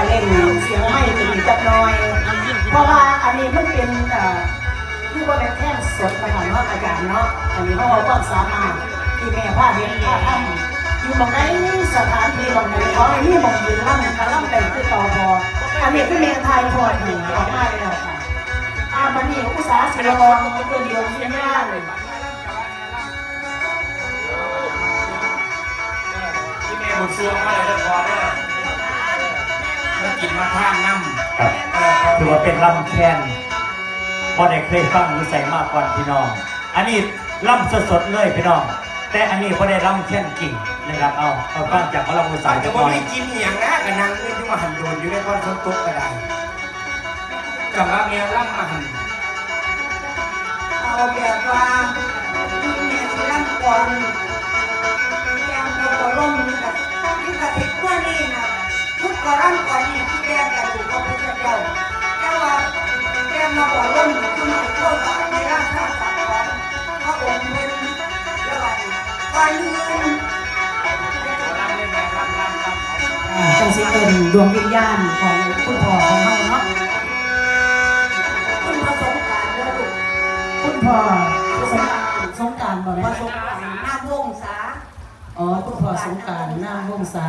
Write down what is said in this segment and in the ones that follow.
ก็เล่นเสียงไม่ถึงจักน่อย เพราะว่าอันนี้มันเป็นเอ่อที่ว่าเป็นแท่งสดมาหน่อยเนาะอาจารย์เนาะอันนี้เขาเอาความสามารถที่แม่ผ้าเรียนผ้าทำอยู่ตรงไหนสถานที่ตรงไหนเขาไอ้นี่มองยืนล่ำกะล่ำแต่คือต่อบออันนี้คือเมนไทยพอดหนึ่งออกมาแล้วค่ะอาบันนี้อุตสาหศิลปะตัวเดียวเสียงยากเลยที่แม่บุญซวงมาเลยเรียบร้อยแล้ กินมาท่างน้ำครับเออครับถือว่าเป็นลำแคนพอได้เคยฟังนิสัยมากก่อนพี่น้อง อันนี้ลำสดๆเลยพี่น้อง แต่อันนี้พอได้ลำแค่นกิ่งนะครับ เอาเอาฟังจากพระลำมุสาอาจยจะจะบ่ก่อนมีกินอหย่างนะกับนางนี่ที่มาหันโดนอยู่ในก้อนฝนตกก็ได้กับว่าเมียล่ำมาหันเอาแบบว่าที่แม่ที่ร่ำก่อน เป็นเดียวแต่ว่าแกงมาบอร่มนี่คือมันโทษกับในรางข้าสัตว์ของพระองค์เป็นอนอื่นล่ำเล่นไงล่ำล่ำล่ำเอาอ่าจังสิเป็นดวงวิญญาณของคุณพ่อของเขาเนาะคุณผสมการเด้อลูกคุณพ่อสงสงการบ่ผแม่สมการหน้าวงศาอ๋อคุณพ่อสงการหน้าวงศา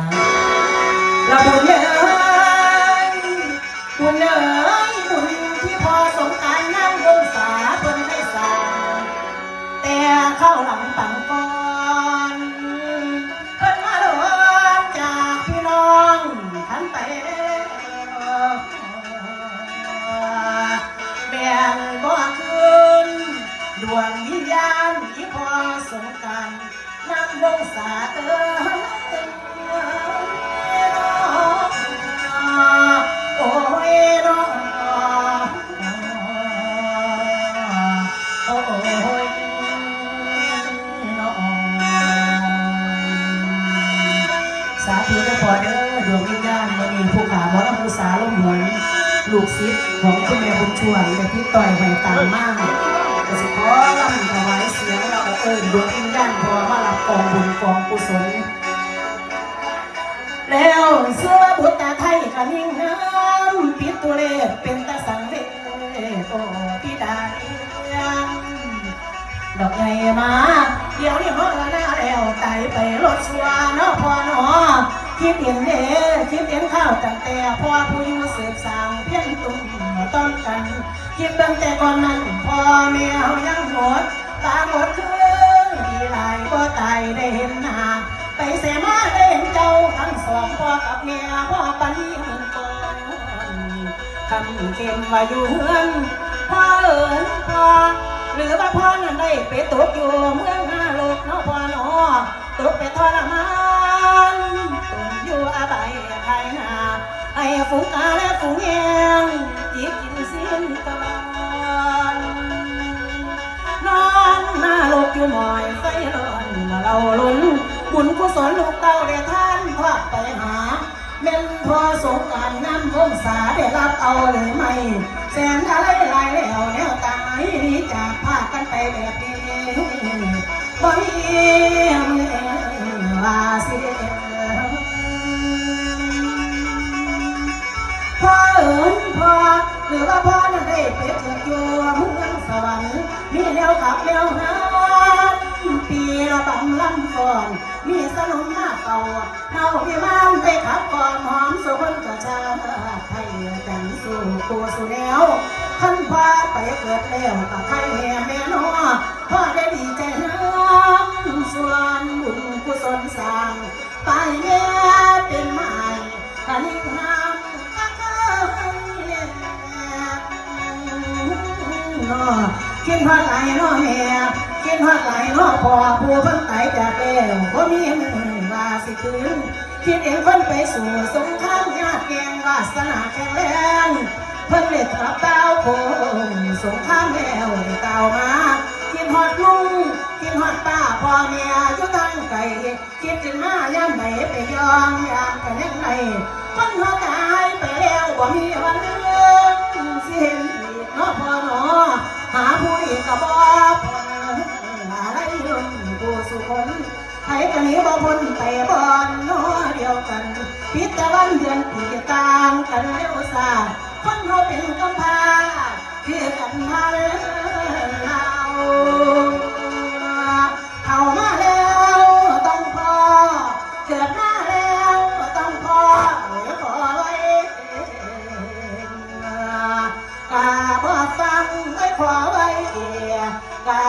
เราบุญเลย บุญเลยบุญที่พอสงการหน้าวงศาเพิ่นได้สาแต่เข้าหลังปังก่อนเพิ่นมาหลวงจากพี่น้องทันไปแบ่งบ่คืนดวงวิญญาณที่พอสงการนำวงศาเอิ ลูกศิษย์ของคุณแม่บุญชวยและที่ต่อยไว้ตามมากก็สิขอลำถวายเสียงเราเอิญดวงวิญญาณพอมารับกองบุญกองกุศลแล้วเสื้อบุตรไทยกันยิ่งงามปิดตัวเลขเป็นตาสังเวชโอ้พี่ดาเลียงดอกไงมาเดี๋ยวนี้มรณะแล้วตายไปรถชัวเนาะพอเนาะ คิดเห็นเด้คิดเห็นข้าวตั้งแต่พ่อผู้อยู่เสืบสางเพียงตุ่มต้นกัน คิดตั้งแต่ก่อนนั้นพ่อแม่เฮายังหมดตาหมดคือดีหลายก็ตายได้เห็นหน้าไปเสมาได้เห็นเจ้าทั้งสองพ่อกับแม่พ่อปันนี้มันก่อนคำเข็มว่าอยู่เฮือนพ่อเอิญพ่อหรือว่าพ่อนั้นได้ไปตกอยู่เมืองนาโลกเนาะพ่อเนาะตกไปทรมาน ให้ฝูงกาและฝูงแยงจิกกินสิ้นตอนนอนหน้าโลกอยู่หมอยไฟร้อนมาเราลุ้นบุญกุศลลูกเต้าได้ท่านพาไปหาเม่นพอสงการน้ำท่วงศาได้รับเอาหรือไม่แสนอะไรหลายแล้วแนวตายนี้จากพากันไปแบบนี้บ่มี ได้ไปเกิดอยู่เมืองสวรรค์มีแนวขับแนวหาปีเราบังลำก่อน มีสนมมาเก่าเท่าพิมานไปขับก่อนหอมสุพรรณกระชาไทยจันสู่ตัวสู่แนวขันพาไปเกิดแล้วกับใครแห่แม่ คิดฮอดไหลน้อแม่คิดฮอดไหลนาะพอผู้เพิ่นตายจากแล้วบ่มีมือว่าสิคืนคิดเองเพิ่นไปสู่สงครามยากแกงวาสนาแข็งแรงเพิ่นเล็ดรับดาวโคงสงครามแล้วได้กล่ามาคิดฮอดลุงคิดฮอดป้าพ่อแม่อยู่ทางไกลคิดถึงมายามไหนไปยองยามกันยังไงคนเฮาตายไปแล้วบ่มีวันเลื พ้นไปบอนน้อเดียวกันพิจารณเดือนปีต่างกันเร็วสาคนเราเป็นคนพาคือกันมาเราเข้ามาแล้วต้องพอเกิดมาแล้วต้องพอขอไว้กาบ่ฟังไว้ขอไว้กา